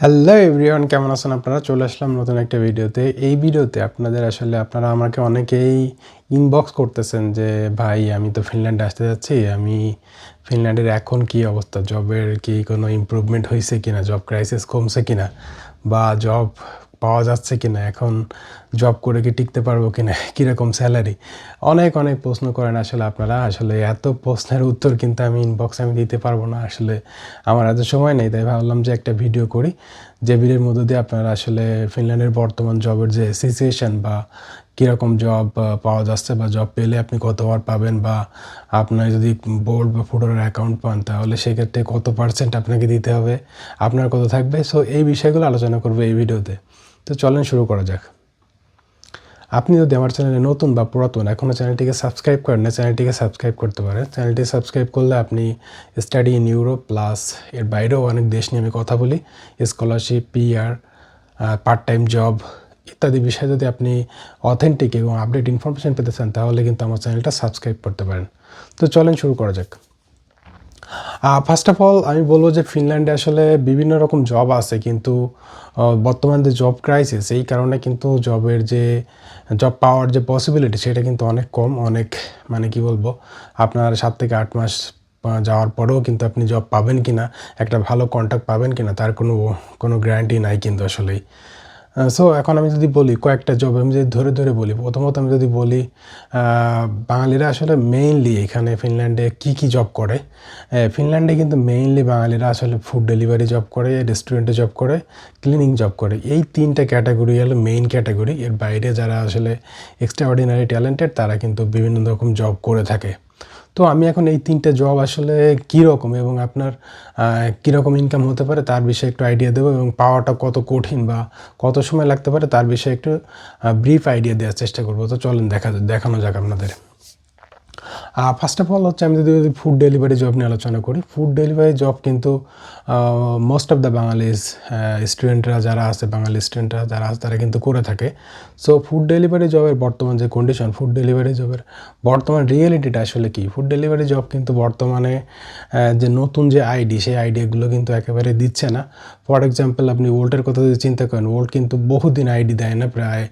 Hello everyone কেমন আছেন আপনারা? চলে আসলাম নতুন একটা ভিডিওতে। এই ভিডিওতে আপনাদের আসলে আপনারা আমাকে অনেকেই ইনবক্স করতেছেন যে, ভাই, আমি তো ফিনল্যান্ডে আসতে যাচ্ছি, আমি ফিনল্যান্ডের এখন কি অবস্থা? জবের কি কোনো ইম্প্রুভমেন্ট হয়েছে কিনা? জব ক্রাইসিস কমছে কিনা? বা জব পাওয়া যাচ্ছে কি না এখন জব করে কি টিকতে পারব কি না কীরকম স্যালারি অনেক অনেক প্রশ্ন করেন আসলে আপনারা। আসলে এত প্রশ্নের উত্তর কিন্তু আমি ইনবক্সে আমি দিতে পারব না। আসলে আমার এত সময় নেই, তাই ভাবলাম যে একটা ভিডিও করি। যে ভিডিওর মধ্য দিয়ে আপনারা আসলে ফিনল্যান্ডের বর্তমান জবের যে সিচুয়েশান বা কীরকম জব পাওয়া যাচ্ছে বা জব পেলে আপনি কতবার পাবেন বা আপনার যদি বোর্ড বা ফুটোর অ্যাকাউন্ট পান, তাহলে সেক্ষেত্রে কত পার্সেন্ট আপনাকে দিতে হবে, আপনার কত থাকবে? সো এই বিষয়গুলো আলোচনা করব এই ভিডিওতে তো চলেন শুরু করা যাক। আপনি যদি আমার চ্যানেলে নতুন বা পুরাতন এখনও চ্যানেলটিকে সাবস্ক্রাইব করেন না চ্যানেলটিকে সাবস্ক্রাইব করতে পারেন। চ্যানেলটি সাবস্ক্রাইব করলে আপনি স্টাডি ইন ইউরোপ প্লাস এর বাইরেও অনেক দেশ নিয়ে আমি কথা বলি। Scholarship, PR part time job ইত্যাদি বিষয়ে যদি আপনি অথেন্টিক এবং আপডেট ইনফরমেশন পেতে চান, তাহলে কিন্তু আমার চ্যানেলটা সাবস্ক্রাইব করতে পারেন। তো চলেন শুরু করা যাক। ফার্স্ট অফ অল আমি বলব যে ফিনল্যান্ডে আসলে বিভিন্ন রকম জব আছে, কিন্তু বর্তমান যে জব ক্রাইসিস এই কারণে কিন্তু জবের যে জব পাওয়ার যে পসিবিলিটি সেটা কিন্তু অনেক কম, অনেক মানে কি বলব, আপনার সাত থেকে আট মাস যাওয়ার পরেও কিন্তু আপনি জব পাবেন কি না একটা ভালো কন্ট্যাক্ট পাবেন কি না তার কোনো কোনো গ্যারান্টি নাই কিন্তু আসলেই। সো এখন আমি যদি বলি কয়েকটা জব আমি যদি ধরে ধরে বলি, প্রথমত আমি যদি বলি বাঙালিরা আসলে মেইনলি এখানে ফিনল্যান্ডে কি কি জব করে? ফিনল্যান্ডে কিন্তু মেইনলি বাঙালিরা আসলে ফুড ডেলিভারি জব করে রেস্টুরেন্টে জব করে ক্লিনিং জব করে। এই তিনটা ক্যাটাগরি হলো মেইন ক্যাটাগরি এর বাইরে যারা আসলে এক্সট্রা অর্ডিনারি ট্যালেন্টেড তারা কিন্তু বিভিন্ন রকম জব করে থাকে। তো আমি এখন এই তিনটে জব আসলে কীরকম এবং আপনার কীরকম ইনকাম হতে পারে তার বিষয়ে একটু আইডিয়া দেবো এবং পাওয়াটা কত কঠিন বা কত সময় লাগতে পারে তার বিষয়ে একটু ব্রিফ আইডিয়া দেওয়ার চেষ্টা করব। তো চলেন দেখা, দেখানো যাক আপনাদের। ফার্স্ট অফ অল হচ্ছে আমি যদি ফুড ডেলিভারি জব নিয়ে আলোচনা করি ফুড ডেলিভারি জব কিন্তু মোস্ট অফ দ্য বাঙালিজ স্টুডেন্টরা যারা আছে বাঙালি স্টুডেন্টরা যারা আছে, তারা কিন্তু করে থাকে। সো ফুড ডেলিভারি জবের বর্তমান যে কন্ডিশন ফুড ডেলিভারি জবের বর্তমান রিয়েলিটিটা আসলে কি? ফুড ডেলিভারি জব কিন্তু বর্তমানে যে নতুন যে আইডি সেই আইডিয়াগুলো কিন্তু একেবারে দিচ্ছে না। ফর এক্সাম্পল আপনি ওল্টের কথা যদি চিন্তা করেন ওল্ড কিন্তু বহুদিন আইডি দেয় না, প্রায়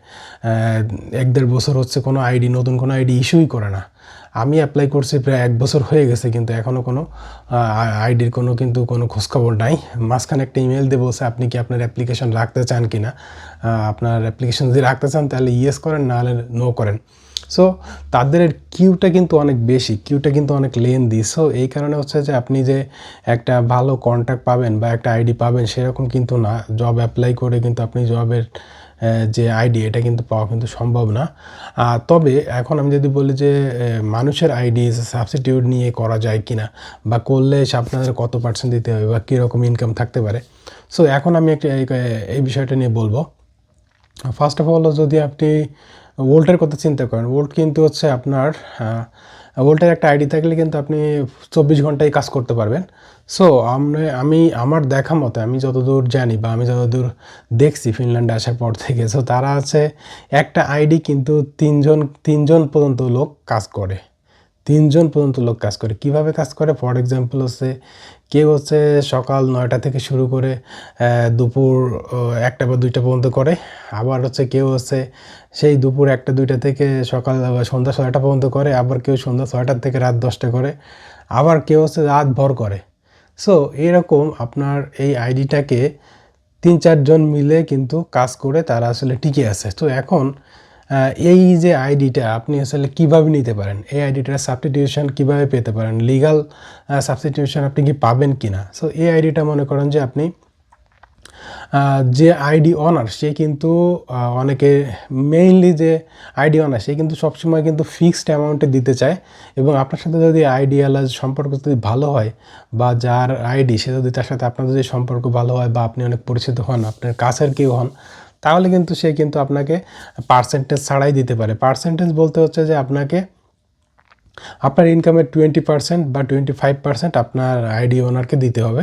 এক দেড় বছর হচ্ছে কোনো আইডি নতুন কোনো আইডি ইস্যুই করে না। আমি অ্যাপ্লাই করছি প্রায় এক বছর হয়ে গেছে কিন্তু এখনও কোনো আইডির কোনো কিন্তু কোনো খোঁজখবর নাই। মাঝখানে একটা ইমেল দিয়ে বলছে, আপনি কি আপনার অ্যাপ্লিকেশন রাখতে চান কি না আপনার অ্যাপ্লিকেশন যদি রাখতে চান তাহলে ইয়েস করেন, নাহলে নো করেন। সো তাদের কিউটা কিন্তু অনেক বেশি কিউটা কিন্তু অনেক লেন্দি সো এই কারণে হচ্ছে যে আপনি যে একটা ভালো কন্ট্যাক্ট পাবেন বা একটা আইডি পাবেন, সেরকম কিন্তু না। জব অ্যাপ্লাই করে কিন্তু আপনি জবের যে আইডি এটা কিন্তু পাওয়া কিন্তু সম্ভব না। তবে এখন আমি যদি বলি যে মানুষের আইডি সাবস্টিটিউট নিয়ে করা যায় কি না বা করলে আপনাদের কত পার্সেন্ট দিতে হবে, বা কীরকম ইনকাম থাকতে পারে। সো এখন আমি একটা, এই বিষয়টা নিয়ে বলব। ফার্স্ট অফ অল যদি আপনি ওল্টের কথা চিন্তা করেন। ওল্ট কিন্তু হচ্ছে আপনার ওল্টের একটা আইডি থাকলে কিন্তু আপনি চব্বিশ ঘন্টায় কাজ করতে পারবেন। সো আমি আমি, আমার দেখা মতে, আমি যতদূর জানি বা আমি যতদূর দেখছি ফিনল্যান্ডে আসার পর থেকে সো তারা আছে একটা আইডি কিন্তু তিনজন তিনজন পর্যন্ত লোক কাজ করে। তিনজন পর্যন্ত লোক কাজ করে। কীভাবে কাজ করে? ফর এক্সাম্পল হচ্ছে কেউ হচ্ছে সকাল নয়টা থেকে শুরু করে দুপুর একটা বা দুইটা পর্যন্ত করে। আবার হচ্ছে কেউ হচ্ছে সেই দুপুর একটা, দুইটা থেকে সকাল সন্ধ্যা ছয়টা পর্যন্ত করে। আবার কেউ সন্ধ্যা ছয়টার থেকে রাত দশটা করে। আবার কেউ হচ্ছে রাত ভর করে। সো এরকম আপনার এই আইডিটাকে তিন চারজন মিলে কিন্তু কাজ করে তারা আসলে টিকে আছে। তো এখন এই যে আইডিটা আপনি আসলে কীভাবে নিতে পারেন? এই আইডিটার সাবস্টিটিউশন কীভাবে পেতে পারেন? লিগাল সাবস্টিটিউশন আপনি কি পাবেন কি না সো এই আইডিটা মনে করেন যে আপনি যে আইডি অনার সে কিন্তু অনেকে মেইনলি যে আইডি অনার সে কিন্তু সবসময় কিন্তু ফিক্সড অ্যামাউন্টে দিতে চায়। এবং আপনার সাথে যদি আইডিয়ালাজ সম্পর্ক যদি ভালো হয়, বা যার আইডি, সে যদি তার সাথে আপনার যদি সম্পর্ক ভালো হয়, বা আপনি অনেক পরিচিত হন, আপনার কাছের কেউ হন তাহলে কিন্তু সে কিন্তু আপনাকে পার্সেন্টেজ ছাড়াই দিতে পারে। পার্সেন্টেজ বলতে হচ্ছে যে আপনাকে আপনার ইনকামের টোয়েন্টি পার্সেন্ট বা টোয়েন্টি ফাইভ পার্সেন্ট আপনার আইডি ওনারকে দিতে হবে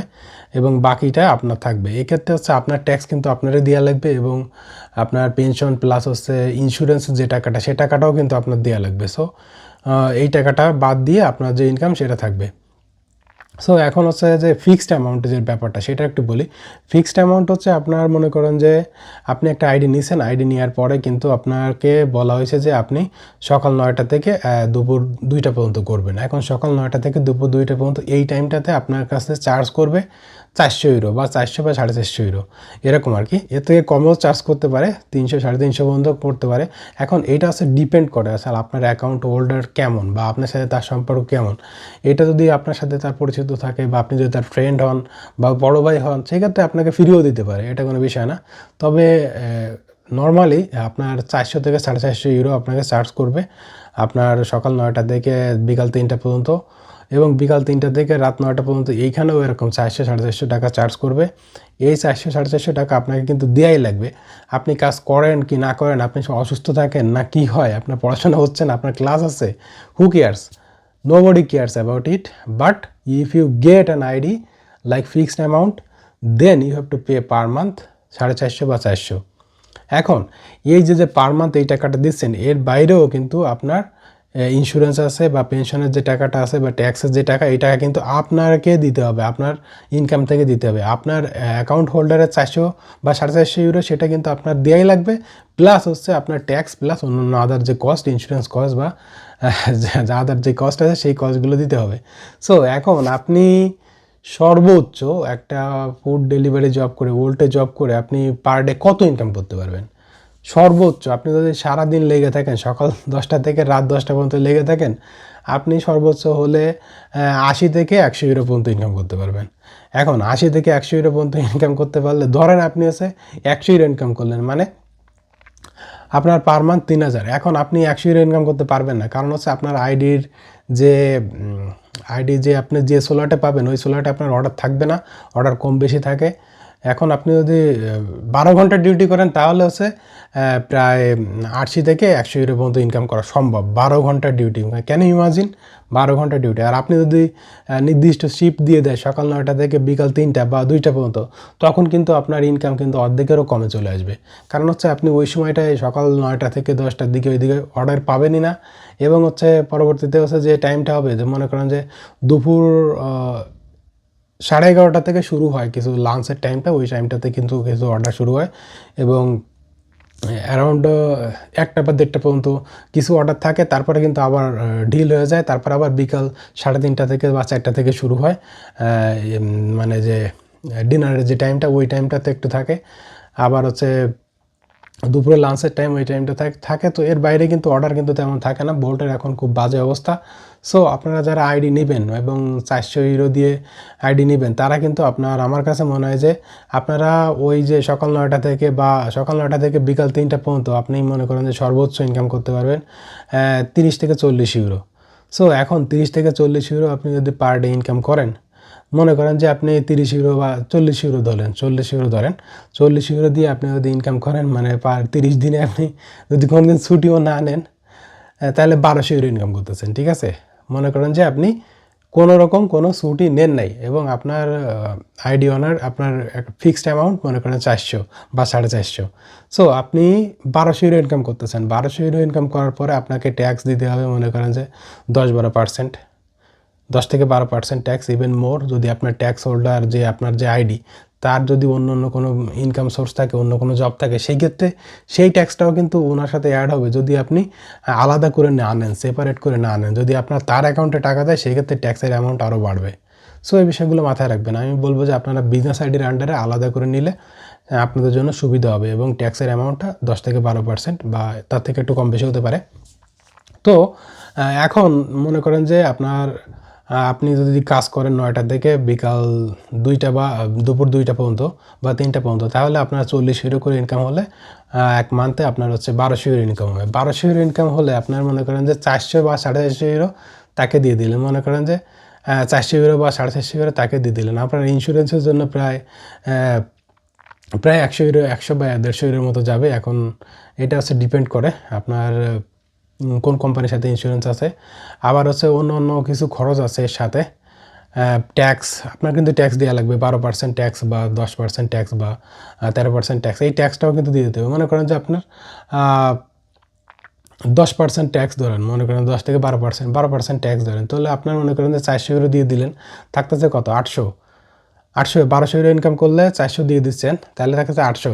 এবং বাকিটা আপনার থাকবে। এক্ষেত্রে হচ্ছে আপনার ট্যাক্স কিন্তু আপনারই দেওয়া লাগবে এবং আপনার পেনশন প্লাস হচ্ছে ইন্স্যুরেন্স যে টাকাটা, সে টাকাটাও কিন্তু আপনার দেওয়া লাগবে। সো এই টাকাটা বাদ দিয়ে আপনার যে ইনকাম সেটা থাকবে। সো এখন হচ্ছে যে ফিক্সড অ্যামাউন্টের যে ব্যাপারটা, সেটা একটু বলি। ফিক্সড অ্যামাউন্ট হচ্ছে আপনার মনে করেন যে আপনি একটা আইডি নিয়েছেন আইডি নেওয়ার পরে কিন্তু আপনাকে বলা হয়েছে যে আপনি সকাল নয়টা থেকে দুপুর দুইটা পর্যন্ত করবেন। এখন সকাল নয়টা থেকে দুপুর দুইটা পর্যন্ত এই টাইমটাতে আপনার কাছে চার্জ করবে। চারশো ইউরো বা চারশো বা সাড়ে চারশো ইউরো এরকম আর কি। এর থেকে কমেও চার্জ করতে পারে, তিনশো, সাড়ে তিনশো পর্যন্ত করতে পারে। এখন এটা হচ্ছে ডিপেন্ড করে, আসলে আপনার অ্যাকাউন্ট হোল্ডার কেমন বা আপনার সাথে তার সম্পর্ক কেমন। এটা যদি আপনার সাথে তার পরিচিত থাকে বা আপনি যদি তার ফ্রেন্ড হন বা বড় ভাই হন, সেক্ষেত্রে আপনাকে ফিরিয়েও দিতে পারে, এটা কোনো বিষয় না। তবে নর্মালি আপনার চারশো থেকে সাড়ে চারশো ইউরো আপনাকে চার্জ করবে। আপনার সকাল নয়টা থেকে বিকাল তিনটা পর্যন্ত এবং বিকাল তিনটা থেকে রাত নয়টা পর্যন্ত এইখানেও এরকম চারশো, সাড়ে চারশো টাকা চার্জ করবে। এই চারশো, সাড়ে চারশো টাকা আপনাকে কিন্তু দেওয়াই লাগবে। আপনি কাজ করেন কি না করেন, আপনি অসুস্থ থাকেন না কি হয়, আপনার পড়াশোনা হচ্ছে না, আপনার ক্লাস আছে who cares nobody cares about it but if you get an ID like fixed amount then you have to pay per month সাড়ে চারশো বা চারশো। এখন, এই যে যে পার মান্থ এই টাকাটা দিচ্ছেন, এর বাইরেও কিন্তু আপনার ইন্স্যুরেন্স আছে বা পেনশনের যে টাকাটা আছে বা ট্যাক্সের যে টাকা, এই টাকা কিন্তু আপনাকে দিতে হবে, আপনার ইনকাম থেকে দিতে হবে। আপনার অ্যাকাউন্ট হোল্ডারের চারশো বা সাড়ে চারশো ইউরো সেটা কিন্তু আপনার দেওয়াই লাগবে প্লাস হচ্ছে আপনার ট্যাক্স প্লাস অন্যান্য আদার যে কস্ট ইন্স্যুরেন্স কস্ট বা যা আদার যে কস্ট আছে সেই কস্টগুলো দিতে হবে। সো এখন আপনি সর্বোচ্চ একটা ফুড ডেলিভারি জব করে ওল্টে জব করে আপনি পার ডে কত ইনকাম করতে পারবেন? সর্বোচ্চ, আপনি যদি সারাদিন লেগে থাকেন, সকাল দশটা থেকে রাত দশটা পর্যন্ত লেগে থাকেন, আপনি সর্বোচ্চ হলে আশি থেকে একশো ইউরো পর্যন্ত ইনকাম করতে পারবেন। এখন আশি থেকে একশো ইউরো পর্যন্ত ইনকাম করতে পারলে, ধরেন আপনি হচ্ছে একশো ইউরো ইনকাম করলেন মানে আপনার পার মান্থ তিন হাজার। এখন আপনি একশো ইউরো ইনকাম করতে পারবেন না, কারণ হচ্ছে আপনার আইডির যে আইডি যে আপনি যে সোলারটা পাবেন, ওই সোলারটা আপনার অর্ডার থাকবে না অর্ডার কম বেশি থাকে। এখন আপনি যদি বারো ঘণ্টা ডিউটি করেন, তাহলে হচ্ছে প্রায় আশি থেকে একশো ইউরো পর্যন্ত ইনকাম করা সম্ভব। বারো ঘণ্টা ডিউটি কেন ইমাজিন বারো ঘণ্টা ডিউটি আর আপনি যদি নির্দিষ্ট শিফট দিয়ে দেয় সকাল নয়টা থেকে বিকাল তিনটা বা দুইটা পর্যন্ত, তখন কিন্তু আপনার ইনকাম কিন্তু অর্ধেকেরও কমে চলে আসবে। কারণ হচ্ছে আপনি ওই সময়টায় সকাল নয়টা থেকে দশটার দিকে ওইদিকে অর্ডার পাবেনই না। এবং হচ্ছে পরবর্তীতে হচ্ছে যে টাইমটা হবে, যে মনে করেন যে দুপুর সাড়ে এগারোটা থেকে শুরু হয় কিছু লাঞ্চের টাইমটা ওই টাইমটাতে কিন্তু কিছু অর্ডার শুরু হয় এবং অ্যারাউন্ড একটা বা দেড়টা পর্যন্ত কিছু অর্ডার থাকে, তারপরে কিন্তু আবার ডিল হয়ে যায়, তারপর আবার বিকাল সাড়ে তিনটা থেকে বা চারটা থেকে শুরু হয়। মানে যে ডিনারের যে টাইমটা ওই টাইমটাতে একটু থাকে। আবার হচ্ছে দুপুরে লাঞ্চের টাইম ওই টাইমটা থাক- থাকে। তো এর বাইরে কিন্তু অর্ডার কিন্তু তেমন থাকে না। বোল্টের এখন খুব বাজে অবস্থা। সো আপনারা যারা আইডি নেবেন এবং চারশো ইউরো দিয়ে আইডি নেবেন, তারা কিন্তু আপনার, আমার কাছে মনে হয় যে আপনারা ওই যে সকাল নয়টা থেকে বা সকাল নয়টা থেকে বিকাল তিনটা পর্যন্ত আপনি মনে করেন যে সর্বোচ্চ ইনকাম করতে পারবেন তিরিশ থেকে চল্লিশ ইউরো সো এখন তিরিশ থেকে চল্লিশ ইউরো আপনি যদি পার ডে ইনকাম করেন মনে করেন যে আপনি তিরিশ ইউরো বা চল্লিশ ইউরো ধরেন, চল্লিশ ইউরো ধরেন, চল্লিশ ইউরো দিয়ে আপনি যদি ইনকাম করেন মানে পার তিরিশ দিনে আপনি যদি কোনো দিন ছুটিও না নেন তাহলে বারোশো ইউরো ইনকাম করতেছেন, ঠিক আছে? মনে করেন যে আপনি কোনো রকম কোনো ছুটি নেন নাই এবং আপনার আইডি অনার আপনার একটা ফিক্সড অ্যামাউন্ট মনে করেন চারশো বা সাড়ে চারশো। সো আপনি বারোশো ইউরো ইনকাম করতেছেন। বারোশো ইউরো ইনকাম করার পরে আপনাকে ট্যাক্স দিতে হবে মনে করেন যে দশ বারো পার্সেন্ট দশ থেকে বারো পার্সেন্ট ট্যাক্স ইভেন মোর যদি আপনার ট্যাক্স হোল্ডার যে আপনার যে আইডি তার যদি অন্য অন্য কোনো ইনকাম সোর্স থাকে, অন্য কোনো জব থাকে, সেই ক্ষেত্রে সেই ট্যাক্সটাও কিন্তু ওনার সাথে অ্যাড হবে। যদি আপনি আলাদা করে না আনেন সেপারেট করে না আনেন, যদি আপনার তার অ্যাকাউন্টে টাকা দেয়, সেই ক্ষেত্রে ট্যাক্সের অ্যামাউন্ট আরও বাড়বে। সো এই বিষয়গুলো মাথায় রাখবেন। আমি বলব যে আপনারা বিজনেস আইডির আন্ডারে আলাদা করে নিলে আপনাদের জন্য সুবিধা হবে এবং ট্যাক্সের অ্যামাউন্টটা দশ থেকে বারো পার্সেন্ট বা তার থেকে একটু কম বেশি হতে পারে। তো এখন মনে করেন যে আপনার আপনি যদি কাজ করেন নয়টা থেকে বিকাল দুইটা বা, দুপুর দুইটা পর্যন্ত বা তিনটা পর্যন্ত, তাহলে আপনার চল্লিশ ইউরো করে ইনকাম হলে এক মান্থে আপনার হচ্ছে বারোশো ইউরো ইনকাম হবে। বারোশো ইউরো ইনকাম হলে আপনার মনে করেন যে চারশো বা সাড়ে চারশো ইউরো তাকে দিয়ে দিলেন। মনে করেন যে চারশো ইউরো বা সাড়ে চারশো ইউরো তাকে দিয়ে দিলেন। আপনার ইন্স্যুরেন্সের জন্য প্রায় প্রায় একশো ইউরো একশো বা দেড়শো ইউরোর মতো যাবে। এখন এটা হচ্ছে ডিপেন্ড করে। আপনার কোন কোম্পানির সাথে ইন্স্যুরেন্স আছে? আবার হচ্ছে অন্য অন্য কিছু খরচ আছে এর সাথে। ট্যাক্স আপনার কিন্তু ট্যাক্স দেওয়া লাগবে। বারো পার্সেন্ট ট্যাক্স বা দশ পার্সেন্ট ট্যাক্স বা তেরো পার্সেন্ট ট্যাক্স এই ট্যাক্সটাও কিন্তু দিয়ে দিতে হবে। মনে করেন যে আপনার দশ পার্সেন্ট ট্যাক্স ধরেন, মনে করেন দশ থেকে বারো পার্সেন্ট বারো পার্সেন্ট ট্যাক্স ধরেন, তাহলে আপনার মনে করেন যে চারশো ইউরো দিয়ে দিলেন, থাকতেছে কত? আটশো। আটশো, বারোশো ইউরো ইনকাম করলে চারশো দিয়ে দিচ্ছেন, তাহলে থাকতেছে আটশো।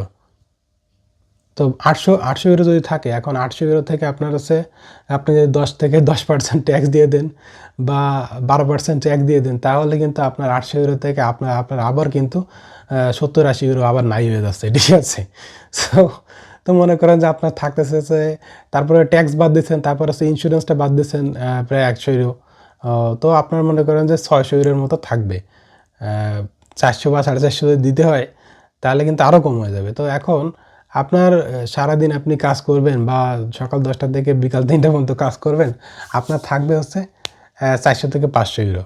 তো আটশো আটশো ইউরো যদি থাকে, এখন আটশো ইউরো থেকে আপনার হচ্ছে, আপনি যদি দশ থেকে দশ পার্সেন্ট ট্যাক্স দিয়ে দেন বা বারো পার্সেন্ট ট্যাক্স দিয়ে দেন, তাহলে কিন্তু আপনার আটশো ইউরো থেকে আপনার আপনার আবার কিন্তু সত্তর, আশি ইউরো আবার নাই হয়ে যাচ্ছে, ঠিক আছে? সো তো মনে করেন যে আপনার থাকতেছে যে, তারপরে ট্যাক্স বাদ দিচ্ছেন, তারপর হচ্ছে ইন্স্যুরেন্সটা বাদ দিচ্ছেন প্রায় একশো ইউরো তো আপনার মনে করেন যে ছয়শো ইউরোর মতো থাকবে। চারশো বা সাড়ে চারশো যদি দিতে হয়, তাহলে কিন্তু আরও কম হয়ে যাবে। তো এখন আপনার সারাদিন আপনি কাজ করবেন বা সকাল দশটা থেকে বিকাল তিনটা পর্যন্ত কাজ করবেন, আপনার থাকবে হচ্ছে চারশো থেকে পাঁচশো ইউরো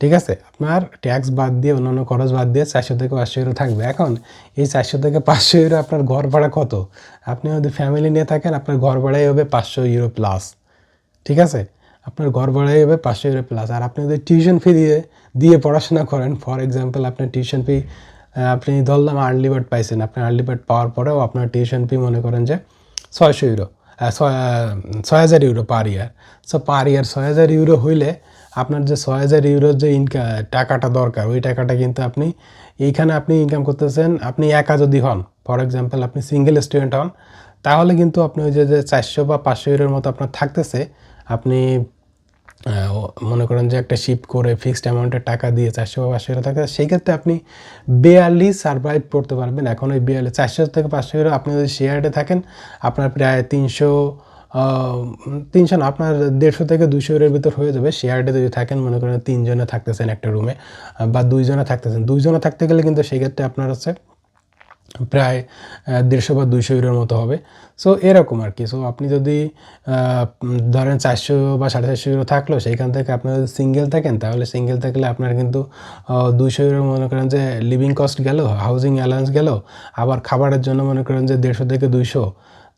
ঠিক আছে? আপনার ট্যাক্স বাদ দিয়ে, অন্যান্য খরচ বাদ দিয়ে চারশো থেকে পাঁচশো ইউরো থাকবে। এখন এই চারশো থেকে পাঁচশো ইউরো আপনার ঘর ভাড়া কত? আপনি যদি ফ্যামিলি নিয়ে থাকেন, আপনার ঘর ভাড়াই হবে পাঁচশো ইউরো প্লাস ঠিক আছে? আপনার ঘর ভাড়াই হবে পাঁচশো ইউরো প্লাস আর আপনি যদি টিউশন ফি দিয়ে দিয়ে পড়াশোনা করেন ফর এক্সাম্পল আপনার টিউশন ফি আপনি ধরলাম আর্লি বার্ড পাইছেন, আপনি আর্লি বার্ড পাওয়ার পরেও আপনার টিউশন ফি মনে করেন যে ছয়শো ইউরো ছয় হাজার ইউরো পার ইয়ার সো পার ইয়ার ছয় হাজার ইউরো হইলে আপনার যে ছয় হাজার ইউরোর যে ইনকাম টাকাটা দরকার, ওই টাকাটা কিন্তু আপনি, এইখানে আপনি ইনকাম করতেছেন, আপনি একা যদি হন ফর এক্সাম্পল আপনি সিঙ্গেল স্টুডেন্ট হন, তাহলে কিন্তু আপনি ওই যে চারশো বা পাঁচশো ইউরোর মতো আপনার থাকতেছে, আপনি মনে করেন যে একটা শিপ করে ফিক্সড অ্যামাউন্টের টাকা দিয়ে চারশো বা পাঁচশো থাকে সেই ক্ষেত্রে আপনি বেয়ারলি সার্ভাইভ করতে পারবেন। এখন ওই বেয়ারলি চারশো থেকে পাঁচশো ইউরো আপনি যদি শেয়ারে থাকেন, আপনার প্রায় তিনশো তিনশো না, আপনার দেড়শো থেকে দুশো এর ভিতর হয়ে যাবে। শেয়ারডে যদি থাকেন, মনে করেন তিনজনে থাকতেছেন একটা রুমে বা দুইজনে থাকতেছেন। দুইজনে থাকতে গেলে কিন্তু সেক্ষেত্রে আপনার হচ্ছে প্রায় দেড়শো বা দুইশো ইউরোর মতো হবে। সো এরকম আর কি। সো আপনি যদি ধরেন চারশো বা সাড়ে চারশো ইউরো থাকল, সেইখান থেকে আপনি যদি সিঙ্গেল থাকেন, তাহলে সিঙ্গেল থাকলে আপনার কিন্তু দুইশো ইউরো মনে করেন যে লিভিং কস্ট গেল হাউজিং অ্যালাউন্স গেল, আবার খাবারের জন্য মনে করেন যে দেড়শো থেকে দুইশো,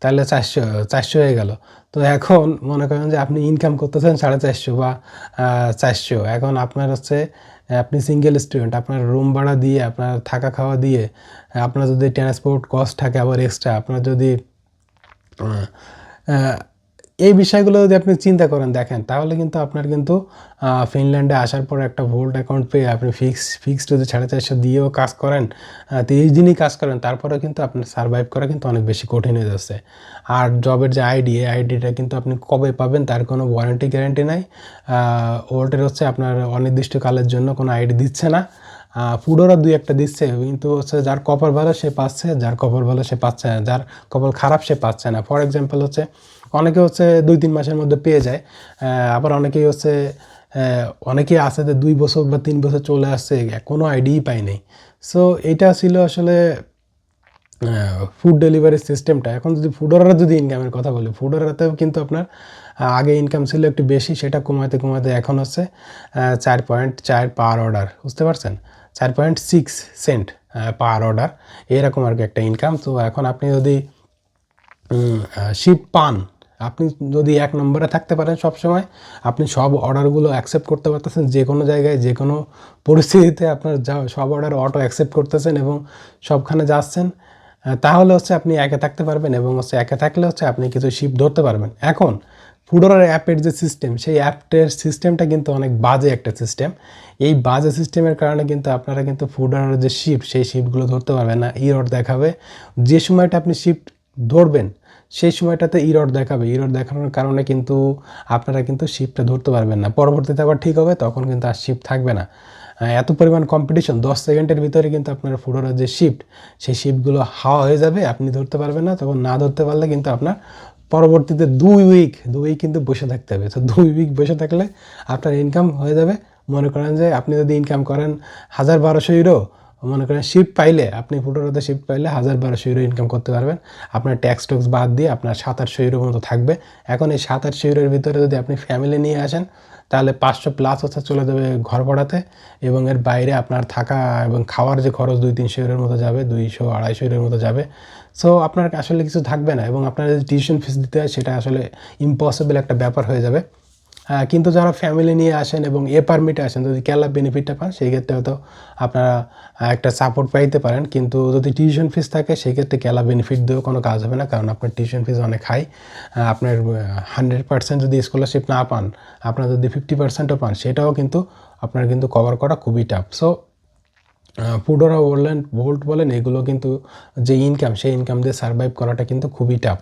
তাহলে চারশো চারশো হয়ে গেল। তো এখন মনে করেন যে আপনি ইনকাম করতেছেন সাড়ে চারশো বা চারশো। এখন আপনার হচ্ছে আপনি সিঙ্গেল স্টুডেন্ট আপনার রুম ভাড়া দিয়ে, আপনার থাকা খাওয়া দিয়ে, আপনার যদি ট্রান্সপোর্ট কস্ট থাকে আবার এক্সট্রা আপনার যদি এই বিষয়গুলো যদি আপনি চিন্তা করেন, দেখেন, তাহলে কিন্তু আপনার কিন্তু ফিনল্যান্ডে আসার পর একটা ভোল্ট অ্যাকাউন্ট পেয়ে আপনি ফিক্স ফিক্সড যদি সাড়ে চারশো দিয়েও কাজ করেন তিরিশ দিনই কাজ করেন, তারপরেও কিন্তু আপনার সার্ভাইভ করা কিন্তু অনেক বেশি কঠিন হয়ে যাচ্ছে। আর জবের যে আইডি এই আইডিটা কিন্তু আপনি কবে পাবেন তার কোনো ওয়ারেন্টি গ্যারেন্টি নাই। ওল্টের হচ্ছে আপনার অনির্দিষ্টকালের জন্য কোনো আইডি দিচ্ছে না। ফুডোরা দুই একটা দিচ্ছে, কিন্তু হচ্ছে যার কপাল ভালো সে পাচ্ছে, যার কপাল ভালো সে পাচ্ছে না, যার কপাল খারাপ সে পাচ্ছে না। ফর এক্সাম্পল হচ্ছে অনেকে হচ্ছে দুই, তিন মাসের মধ্যে পেয়ে যায় আবার অনেকেই হচ্ছে অনেকেই আছে যে দুই বছর বা তিন বছর চলে আসছে, কোনো আইডিই পাই নাই। সো এটা ছিল আসলে ফুড ডেলিভারি সিস্টেমটা এখন যদি ফুড অর্ডার যদি ইনকামের কথা বলি ফুড অর্ডারতেও কিন্তু আপনার আগে ইনকাম ছিল একটু বেশি, সেটা কমাতে কমাতে এখন হচ্ছে চার পয়েন্ট চার পার অর্ডার বুঝতে পারছেন? চার point six cent per order এরকম আর কি একটা ইনকাম তো এখন আপনি যদি শিপ পান আপনি যদি এক নম্বরে থাকতে পারেন সব সময় আপনি সব অর্ডারগুলো অ্যাকসেপ্ট করতে পারতেছেন, যে কোনো জায়গায়, যে কোনো পরিস্থিতিতে আপনার যা, সব অর্ডার অটো অ্যাকসেপ্ট করতেছেন এবং সবখানে যাচ্ছেন তাহলে হচ্ছে আপনি একে থাকতে পারবেন এবং হচ্ছে একে থাকলে হচ্ছে আপনি কিছু শিপ ধরতে পারবেন। এখন ফুডোরার অ্যাপের যে সিস্টেম সেই অ্যাপটের সিস্টেমটা কিন্তু অনেক বাজে একটা সিস্টেম এই বাজে সিস্টেমের কারণে কিন্তু আপনারা কিন্তু ফুডোরার যে শিপ সেই শিপগুলো ধরতে পারবেন না ইরর দেখাবে। যে সময়টা আপনি শিফট ধরবেন সেই সময়টাতে ইরর দেখাবে। ইরর দেখানোর কারণে কিন্তু আপনারা কিন্তু শিপটা ধরতে পারবেন না। পরবর্তীতে আবার ঠিক হবে, তখন কিন্তু আর শিপ থাকবে না। এত পরিমাণ কম্পিটিশন দশ সেকেন্ডের ভিতরে কিন্তু আপনার ফুডোরের যে শিফট সেই শিপগুলো হাওয়া হয়ে যাবে, আপনি ধরতে পারবেন না। তখন না ধরতে পারলে কিন্তু আপনার পরবর্তীতে দুই উইক দুই উইক কিন্তু বসে থাকতে হবে। তো দুই উইক বসে থাকলে আপনার ইনকাম হয়ে যাবে। মনে করেন যে আপনি যদি ইনকাম করেন হাজার বারোশো ইউরো মনে করেন শিফট পাইলে, আপনি ফুটোরাতে শিফট পাইলে হাজার বারোশো ইউরো ইনকাম করতে পারবেন। আপনার ট্যাক্স ট্যাক্স বাদ দিয়ে আপনার সাত আটশো ইউরো মতো থাকবে। এখন এই সাত আটশো ইউরোর ভিতরে যদি আপনি ফ্যামিলি নিয়ে আসেন, তাহলে পাঁচশো প্লাস হচ্ছে চলে যাবে ঘর ভাড়াতে এবং এর বাইরে আপনার থাকা এবং খাওয়ার যে খরচ দুই তিনশো ইউরোর মতো যাবে, দুইশো, আড়াইশো ইউরোর মতো যাবে। সো আপনার আসলে কিছু থাকবে না এবং আপনার যদি টিউশন ফিস দিতে হয়, সেটা আসলে ইম্পসিবল একটা ব্যাপার হয়ে যাবে। কিন্তু যারা ফ্যামিলি নিয়ে আসেন এবং এ পারমিটে আসেন, যদি কেলা বেনিফিটটা পান, সেই ক্ষেত্রে হয়তো আপনারা একটা সাপোর্ট পাইতে পারেন। কিন্তু যদি টিউশন ফিস থাকে, সেই ক্ষেত্রে কেলা বেনিফিট দিয়েও কোনো কাজ হবে না, কারণ আপনার টিউশন ফিস অনেক হাই আপনার হান্ড্রেড পার্সেন্ট যদি স্কলারশিপ না পান, আপনার যদি ফিফটি পার্সেন্টও পান, সেটাও কিন্তু আপনার কিন্তু কভার করা খুবই টাফ সো ফুডোরা বললেন ভোল্ট বলেন, এগুলো কিন্তু যে ইনকাম সেই ইনকাম দিয়ে সার্ভাইভ করাটা কিন্তু খুবই টাফ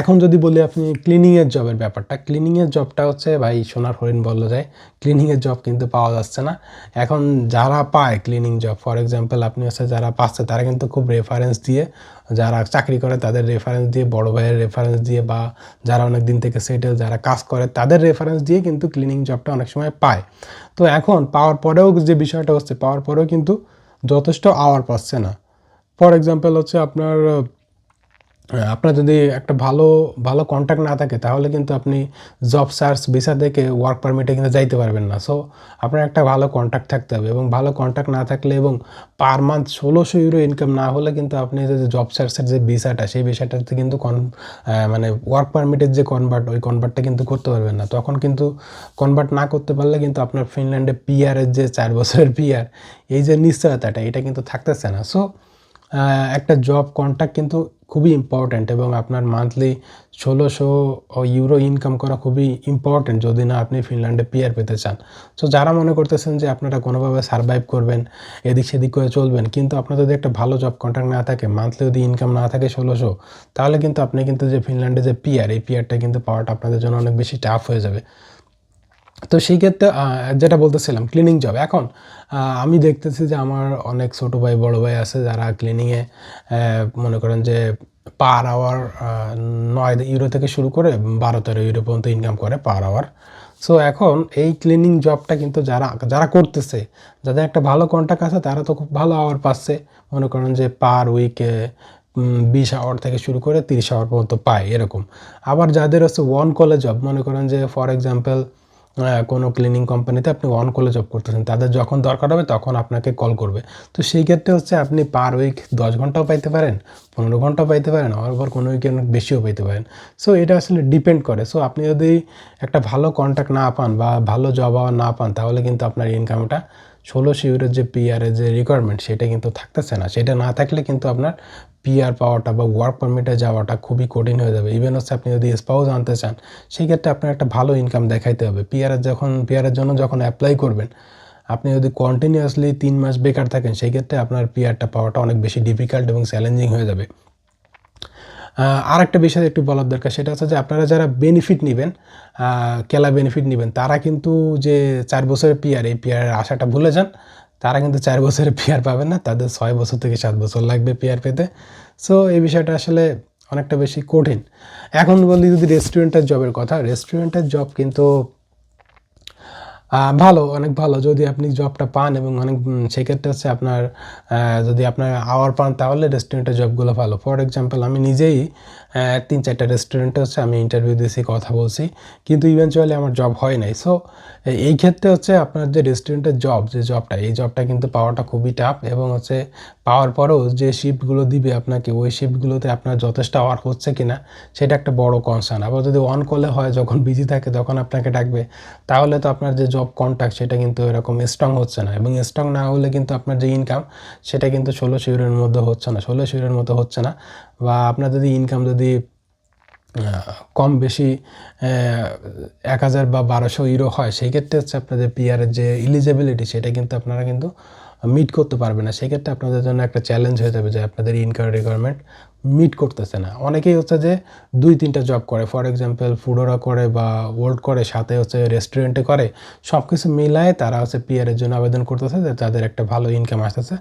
এখন যদি বলি আপনি ক্লিনিংয়ের জবের ব্যাপারটা ক্লিনিংয়ের জবটা হচ্ছে ভাই সোনার হরিণ বলল যায় ক্লিনিংয়ের জব কিন্তু পাওয়া যাচ্ছে না। এখন যারা পায় ক্লিনিং জব ফর এক্সাম্পল আপনি হচ্ছে যারা পাচ্ছে তারা কিন্তু খুব রেফারেন্স দিয়ে, যারা চাকরি করে তাদের রেফারেন্স দিয়ে, বড় ভাইয়ের রেফারেন্স দিয়ে বা যারা অনেক দিন থেকে সেটেল যারা কাজ করে তাদের রেফারেন্স দিয়ে কিন্তু ক্লিনিং জবটা অনেক সময় পায়। তো এখন পাওয়ার পরেও যে বিষয়টা হচ্ছে, পাওয়ার পরেও কিন্তু যথেষ্ট আওয়ার পাচ্ছে না। ফর এক্সাম্পল হচ্ছে আপনার আপনার যদি একটা ভালো ভালো কন্ট্যাক্ট না থাকে, তাহলে কিন্তু আপনি জব সার্চ ভিসা দেখে ওয়ার্ক পারমিটে কিন্তু যাইতে পারবেন না। সো আপনার একটা ভালো কন্ট্যাক্ট থাকতে হবে এবং ভালো কন্ট্যাক্ট না থাকলে এবং পার মান্থ ষোলোশো ইউরো ইনকাম না হলে কিন্তু আপনি যে জব সার্চের যে ভিসাটা সেই ভিসাটাতে কিন্তু কন মানে ওয়ার্ক পারমিটের যে কনভার্ট ওই কনভার্টটা কিন্তু করতে পারবেন না। তখন কিন্তু কনভার্ট না করতে পারলে কিন্তু আপনার ফিনল্যান্ডে পিআরের যে চার বছরের পিআর এই যে নিশ্চয়তাটা, এটা কিন্তু থাকতেছে না। সো একটা জব কন্ট্যাক্ট কিন্তু খুবই ইম্পর্ট্যান্ট এবং আপনার মান্থলি ষোলোশো ইউরো ইনকাম করা খুবই ইম্পর্ট্যান্ট যদি না আপনি ফিনল্যান্ডে পিয়ার পেতে চান। সো যারা মনে করতেছেন যে আপনারা কোনোভাবে সার্ভাইভ করবেন, এদিক সেদিক করে চলবেন, কিন্তু আপনার যদি একটা ভালো জব কন্ট্যাক্ট না থাকে মান্থলি যদি ইনকাম না থাকে ষোলোশো, তাহলে কিন্তু আপনি কিন্তু যে ফিনল্যান্ডে যে পিয়ার এই পিয়ারটা কিন্তু পাওয়াটা আপনাদের জন্য অনেক বেশি টাফ হয়ে যাবে। তো সেই ক্ষেত্রে যেটা বলতেছিলাম ক্লিনিং জব এখন আমি দেখতেছি যে আমার অনেক ছোটো ভাই, বড় ভাই আছে যারা ক্লিনিংয়ে মনে করেন যে পার আওয়ার নয় ইউরো থেকে শুরু করে বারো তেরো ইউরো পর্যন্ত ইনকাম করে পার আওয়ার সো এখন এই ক্লিনিং জবটা কিন্তু যারা যারা করতেছে, যাদের একটা ভালো কন্ট্যাক্ট আছে, তারা তো খুব ভালো আওয়ার পাচ্ছে। মনে করেন যে পার উইকে বিশ আওয়ার থেকে শুরু করে তিরিশ আওয়ার পর্যন্ত পায়, এরকম। আবার যাদের হচ্ছে ওয়ান কলে জব মনে করেন যে ফর এক্সাম্পল কোনো ক্লিনিং কোম্পানিতে আপনি অন কলে জব করতেছেন। তাদের যখন দরকার হবে তখন আপনাকে কল করবে। তো সেই ক্ষেত্রে হচ্ছে আপনি পার উইক দশ ঘন্টাও পাইতে পারেন, পনেরো ঘন্টাও পাইতে পারেন, আবার কোনো উইকে অনেক বেশিও পাইতে পারেন। সো এটা আসলে ডিপেন্ড করে। সো আপনি যদি একটা ভালো কন্ট্যাক্ট না পান বা ভালো জব আওয়ার না পান, তাহলে কিন্তু আপনার ইনকামটা ষোলোশো ইউরোর যে পিআরের যে রিকোয়ারমেন্ট সেটা কিন্তু থাকতেছে না। সেটা না থাকলে কিন্তু আপনার পিআর পাওয়াটা বা ওয়ার্ক পারমিটে যাওয়াটা খুবই কঠিন হয়ে যাবে। ইভেন হচ্ছে আপনি যদি স্পাউস আনতে চান সেই ক্ষেত্রে আপনার একটা ভালো ইনকাম দেখাইতে হবে। পিআরের যখন পিআরের জন্য যখন অ্যাপ্লাই করবেন, আপনি যদি কন্টিনিউয়াসলি তিন মাস বেকার থাকেন সেই ক্ষেত্রে আপনার পিআরটা পাওয়াটা অনেক বেশি ডিফিকাল্ট এবং চ্যালেঞ্জিং হয়ে যাবে। আর একটা বিষয় একটু বলার দরকার, সেটা হচ্ছে যে আপনারা যারা বেনিফিট নেবেন কেলা বেনিফিট নেবেন, তারা কিন্তু যে চার বছরের পিয়ার এই পিয়ারের আশাটা ভুলে যান। তারা কিন্তু চার বছরের পিয়ার পাবেন না, তাদের ছয় বছর থেকে সাত বছর লাগবে পিয়ার পেতে। সো এই বিষয়টা আসলে অনেকটা বেশি কঠিন। এখন বলি যদি রেস্টুরেন্টের জবের কথা রেস্টুরেন্টের জব কিন্তু ভালো, অনেক ভালো। যদি আপনি জবটা পান এবং অনেক সেক্ষেত্রে হচ্ছে আপনার যদি আপনার আওয়ার পান, তাহলে রেস্টুরেন্টের জবগুলো ভালো। ফর এক্সাম্পল আমি নিজেই তিন চারটা রেস্টুরেন্টে হচ্ছে আমি ইন্টারভিউ দিয়েছি, কথা বলছি। কিন্তু ইভেনচুয়ালি আমার জব হয় নাই। সো এই ক্ষেত্রে হচ্ছে আপনার যে রেস্টুরেন্টের জব যে জবটা এই জবটা কিন্তু পাওয়াটা খুবই টাফ এবং হচ্ছে পাওয়ার পরেও যে শিফটগুলো দিবে আপনাকে, ওই শিফটগুলোতে আপনার যথেষ্ট আওয়ার হচ্ছে কিনা, সেটা একটা বড় কনসার্ন আবার যদি অন কলে হয়, যখন বিজি থাকে, তখন আপনাকে ডাকবে, তাহলে তো আপনার যে জব কন্ট্যাক্ট সেটা কিন্তু এরকম স্ট্রং হচ্ছে না এবং স্ট্রং না হলে কিন্তু আপনার যে ইনকাম সেটা কিন্তু ষোলো শিউরের মধ্যে হচ্ছে না। ষোলো শিউরের মতো হচ্ছে না। বা আপনার যদি ইনকাম যদি কম বেশি এক হাজার বা বারোশো ইউরো হয়, সেই ক্ষেত্রে হচ্ছে আপনাদের পিআরের যে ইলিজিবিলিটি সেটা কিন্তু আপনারা কিন্তু মিট করতে পারবে না। সেক্ষেত্রে আপনাদের জন্য একটা চ্যালেঞ্জ হয়ে যাবে যে আপনাদের ইনকাম রিকোয়ারমেন্ট মিট করতেছে না। অনেকেই হচ্ছে যে দুই, তিনটা জব করে ফর এক্সাম্পল ফুডোরা করে বা ওল্ড করে, সাথে হচ্ছে রেস্টুরেন্টে করে সব কিছু মিলায় তারা হচ্ছে পিআরের জন্য আবেদন করতেছে যে তাদের একটা ভালো ইনকাম আসতেছে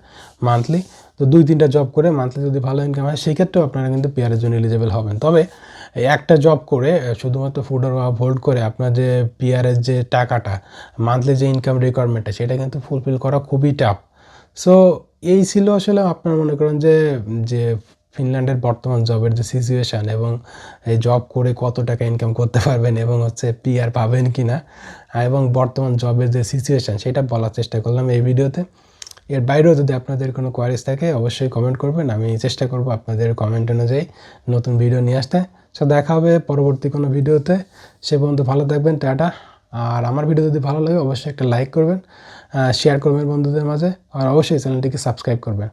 মান্থলি তো দুই তিনটা জব করে মান্থলি যদি ভালো ইনকাম হয় সেই ক্ষেত্রেও আপনারা কিন্তু পিআরের জন্য এলিজেবল হবেন। তবে একটা জব করে শুধুমাত্র ফুডোর বা ভোল্ড করে আপনার যে পিআরের যে টাকাটা মান্থলি যে ইনকাম রিকোয়ারমেন্টটা সেটা কিন্তু ফুলফিল করা খুবই টাফ সো এই ছিল আসলে আপনার মনে করেন যে যে ফিনল্যান্ডের বর্তমান জবের যে সিচুয়েশান এবং এই জব করে কত টাকা ইনকাম করতে পারবেন এবং হচ্ছে পিআর পাবেন কি না এবং বর্তমান জবের যে সিচুয়েশান সেটা বলার চেষ্টা করলাম এই ভিডিওতে এর বাইরেও যদি আপনাদের কোনো কোয়ারিজ থাকে, অবশ্যই কমেন্ট করবেন। আমি চেষ্টা করব আপনাদের কমেন্ট অনুযায়ী নতুন ভিডিও নিয়ে আসতে। সো দেখা হবে পরবর্তী কোনো ভিডিওতে সে পর্যন্ত ভালো থাকবেন, টাটা। আর আমার ভিডিও যদি ভালো লাগে, অবশ্যই একটা লাইক করবেন শেয়ার করবেন বন্ধুদের মাঝে। আর অবশ্যই চ্যানেলটিকে সাবস্ক্রাইব করবেন।